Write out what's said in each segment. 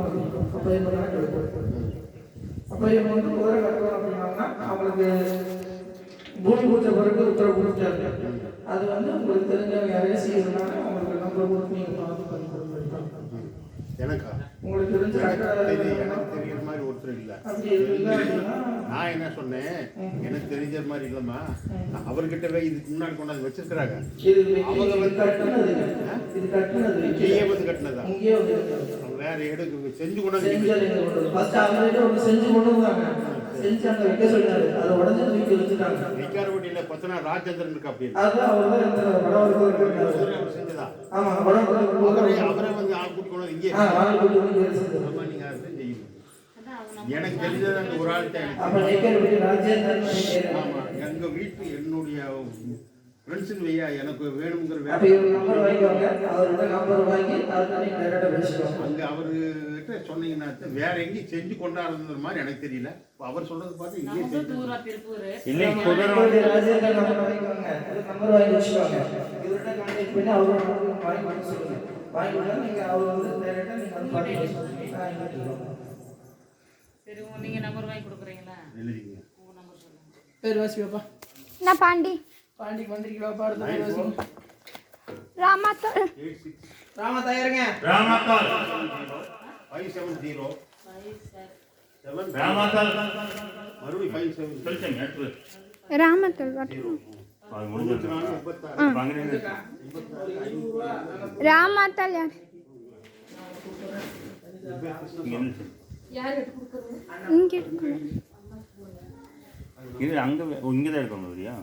கொடுக்கணும் அப்பையம் பண்ணால் கிடைக்கும் அப்பையம் வந்து குதிரை கட்டுறோம் அப்படின்னா அவங்களுக்கு பூமி பூஜை பிறகு உத்தரவு கொடுத்தாரு அது வந்து உங்களுக்கு தெரிஞ்சவங்க யாரையும் செய்யறதுனால அவங்களுக்கு நம்பர் கொடுத்து நீங்கள் பார்த்து பண்ணி கொடுத்துருக்காங்க எனக்கா உங்களுக்கு தெரிஞ்ச எனக்கு தெரியுற மாதிரி ஒருத்தர் இல்லை. அப்படி இல்லை அப்படின்னா? நான் என்ன சொன்னேன்? எனக்கு தெரிஞ்ச மாதிரி இல்லைம்மா. அவர்கிட்ட போய் இதுக்கு முன்னாடி கொண்டாந்து வச்சிருக்கிறாங்க. அவங்க வந்து. இது கட்டினது இங்கேயே வந்து கட்டினதா? இங்கேயே வந்து வேற எடுக்க செஞ்சு கொண்டாந்து செஞ்சு ஃபர்ஸ்ட் அவங்ககிட்ட ஒன்று செஞ்சு கொண்டு வந்தாங்க. செஞ்சு அங்கே வைக்க சொன்னாரு அதை உடனே தூக்கி வச்சுட்டாங்க வைக்காரவட்டியில பத்தனா ராஜேந்திரன் இருக்கா அப்படின்னு அதுதான் அவர் தான் இந்த அவர் செஞ்சதா? ஆமா வடவருக்கு அவரே அவரே வந்து ஆள் கூட்டி கொண்டாந்து இங்கே ஆ வாழ்க்கை கூட்டி செஞ்சது அதை செய்யணும். எனக்கு தெரிஞ்சது அந்த ஒரு ஆள்கிட்ட எனக்கு அப்ப நேக்கர் ராஜேந்திரன் நினைக்கிறேன். ஆமா எங்க வீட்டு என்னுடைய ஃப்ரெண்ட்ஸுன்னு வையா எனக்கு வேணுங்கிற அங்க அவர்கிட்ட சொன்னீங்கன்னா வேற எங்கேயும் செஞ்சு கொண்டாடுற மாதிரி எனக்கு தெரியல. இப்ப அவர் சொல்றது பார்த்து இங்கே பேர் வாசிப்பா. நான் பாண்டி. பாண்டிக்கு வந்திருக்கீங்களா பாருங்க பேர் வாசிங்க ராமாத்தா எயிட் சிக்ஸ் ராமா தயாருங்க ராமாத்தால் ஃபைவ் செவன் ஜீரோ ராமாத்தால் மறுபடியும் ஃபைவ் செவன் யார் இங்க. இங்கே அங்க இங்கே தான் இல்லையா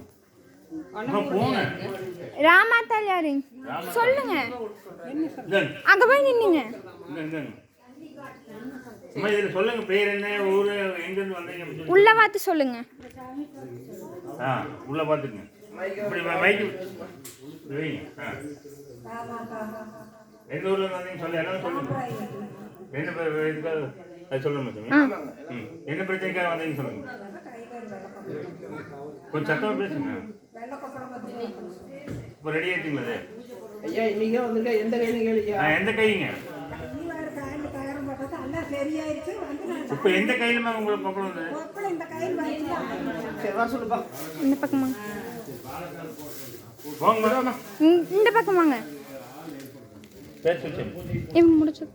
ராமாத்தால் யாரு? சொல்லுங்க. அங்க போய் நின்னுங்க சொல்லுங்க பேர் என்ன ஊரு எங்கிருந்து வந்தீங்க அப்படி சொல்லி. உள்ள பார்த்து சொல்லுங்க. ஆ உள்ள பார்த்துக்குங்க. இப்படி மை- மைக்கு இப்படி வைங்க. ஆ. எந்த ஊர்ல இருந்து வந்தீங்க சொல்லி எல்லாம் சொல்லுங்க. என்ன சொல்லுங்க என்ன பிரச்சனைக்காக வந்தீங்கன்னு சொல்லுங்க. கொஞ்சம் சத்தமாக பேசுங்க. இப்போ ரெடி ஆயிட்டீங்களா ஐயா இன்னைக்கு வந்துட்டு எந்த கையில கேளுங்க. ஆ, எந்த கைங்க? இப்போ எந்த கையிலுமா உங்களுக்கு கொப்பளம் வந்து? சரி வர சொல்லுப்பா. இந்த பக்கமா. போங்க இந்த- இந்த பக்கம் வாங்க பேச வச்சு இவன் முடிச்சு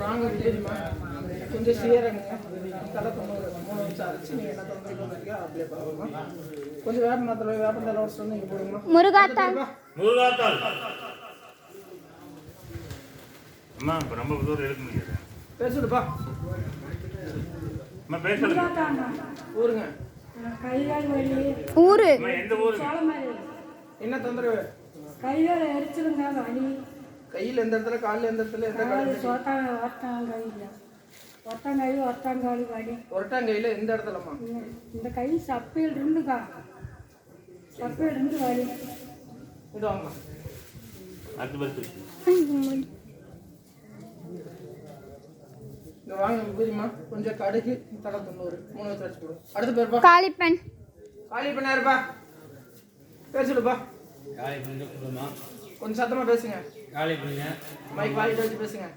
வாங்க தெரியுமா கொஞ்சம் சீரங்க தலை தொண்ணூறு மூணு அரைச்சு நீங்கள் என்ன தொந்தரவு கொடுத்துருக்கீங்க அப்படியே பார்க்கணுமா கொஞ்சம் வேப்ப மரத்தில் வேப்ப தலை ஒரு சொன்னீங்க போடுங்கம்மா முருகாத்தால் முருகாத்தால் அம்மா இப்போ ரொம்ப தூரம் எடுக்க முடியாது பேசுடுப்பா. அம்மா பேச சொல்லுங்க ஊருங்க. ஊரு. அம்மா எந்த ஊரு? என்ன தொந்தரவு? கையில் எரிச்சிருங்க வலி கையில் எந்த இடத்துல காலில் எந்த இடத்துல எந்த கால் சோத்தாங்க ஒட்டாங்கையில் ஒட்டாங்கை ஒட்டாங்கால் வலி ஒரட்டாங்கையில் எந்த இடத்துலம்மா? இந்த- கை சப்பையில் இருந்துக்கா சப்பையில் இருந்து வலி. இது வாங்கம்மா அடுத்த பஸ் இந்த வாங்க புரியுமா கொஞ்சம் கடுகு தலை தொண்ணூறு. மூணு வச்சு கொடு அடுத்த பேருப்பா. காளிப்பன் காலி பண்ணாருப்பா பேசுடுப்பா காலை பண்ணி கொடுமா. கொஞ்சம் சத்தமாக பேசுங்க. காலை பண்ணுங்க. மைக் வாங்கிட்டு வச்சு பேசுங்க.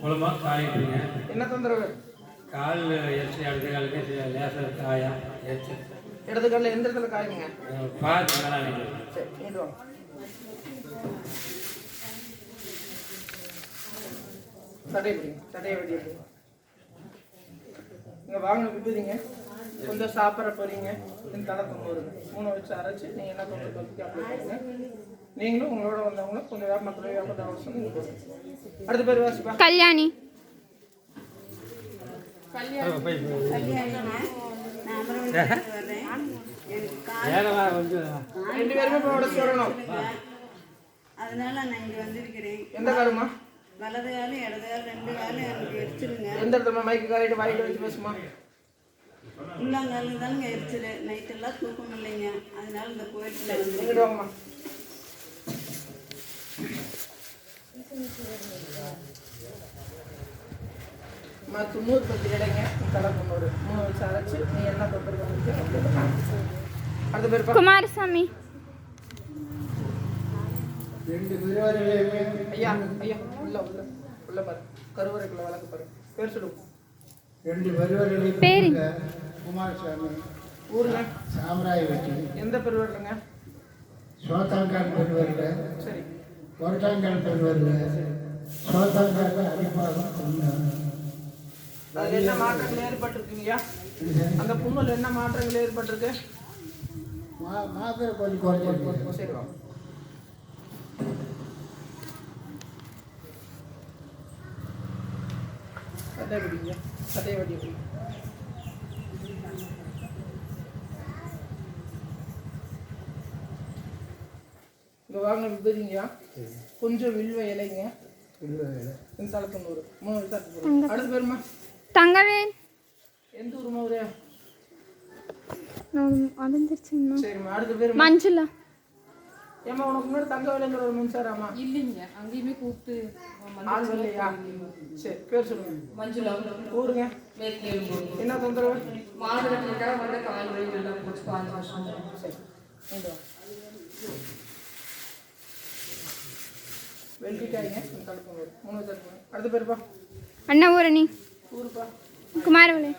குழம்பா காலை பண்ணுங்க. என்ன தொந்தரவு? கால் எரிச்சல் அடுத்த காலுக்கு லேசாக காயா எரிச்சல். இடது காலில் எந்த இடத்துல காயுங்க பார்த்து நல்லா சரி இங்கிட்டு வாங்க. சட்டையை பிடிங்க சட்டையை வெட்டி இங்கே கொஞ்சம் சாப்பிட்ற போறீங்க. இந்த தலை தொண்ணூறு மூணு வச்சு அரைச்சு நீங்கள் என்ன தொண்ணூற்றி அப்ளை பண்ணுங்க நீங்களும் உங்களோட வந்தவங்களும் கொஞ்சம் வேப்பத்தில் வேப்பத்தை அவசரம் நீங்கள் போடுங்க அடுத்த பேர் வாசிப்பா? கல்யாணி. ரெண்டு பேருமே அதனால நான் இங்க வந்திருக்கிறேன். எந்த காலுமா வலது காலும் இடது காலும் ரெண்டு காலும் எனக்கு எரிச்சிருங்க. எந்த இடத்துல மைக்கு காலிட்டு வாங்கிட்டு வச்சு பேசுமா? உள்ளங்காலும் தானுங்க எரிச்சிரு நைட்டெல்லாம் தூக்கம் இல்லைங்க. அதனால இந்த கோயிலுக்குள்ள வந்து இங்கிட்டு வாங்கம்மா அம்மா, தொண்ணூறு பத்து இடைங்க தலை தொண்ணூறு மூணு வச்சு அரைச்சு நீ என்ன. அடுத்த பேர் குமாரசாமி. ஐயா ஐயா உள்ள உள்ள உள்ள பாரு. கருவறைக்குள்ள விளக்கு பாருங்க பேர் சொல்லுங்க ரெண்டு பெருவர்களையும் பேரு. குமாரசாமி. ஊருங்க. சாமராய வெட்டி எந்த பெருவர்களுங்க சோத்தாங்கால் பெருவரில் சரி. கொரட்டாங்கால் பெருவரில் சோத்தாங்கால் அடிப்பாகம் அதுல என்ன மாற்றங்கள் ஏற்பட்டிருக்குங்கய்யா? அந்த புண்ணுல என்ன மாற்றங்கள் ஏற்பட்டிருக்கு? மாத்திரை கொஞ்சம் குறைஞ்சிருக்கு சரி சட்டை பிடிங்க சட்டையை வட்டி பிடிங்க இங்க விபதிங்கய்யா. கொஞ்சம் வில்வ இலைங்க. நூறு மூணு அடுத்த பேருமா? தங்கவேல் எந்த ஊருமா ஊரே அடைஞ்சிருச்சுங்கண்ணா சரிம்மா அடுத்த பேர் மஞ்சுளா. ஏம்மா உனக்கு முன்னாடி தங்க வேலைங்கிற ஒரு மின்சாரமா இல்லைங்க அங்கேயுமே கூப்பிட்டு ஆள் வரலையா சரி பேர் சொல்லுங்க. மஞ்சுளா ஊருங்க. என்ன தொந்தரவு? மாதுளத்துக்காக வந்து கால் வழி எல்லாம் போச்சு பாஞ்சு வருஷம். சரி. வெள்ளிக்காய்ங்க. மூணு. அடுத்த பேருப்பா அண்ணா ஊரணி. குமாரவளி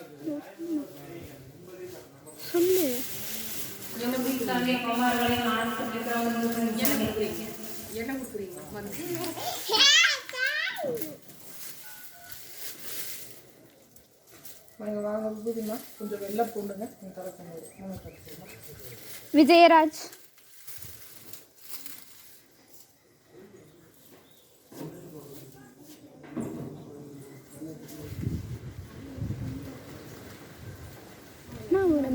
சொல்லு. என்ன வாங்க வாங்க. கொஞ்சம் வெள்ளை பூண்டுங்க. விஜயராஜ்.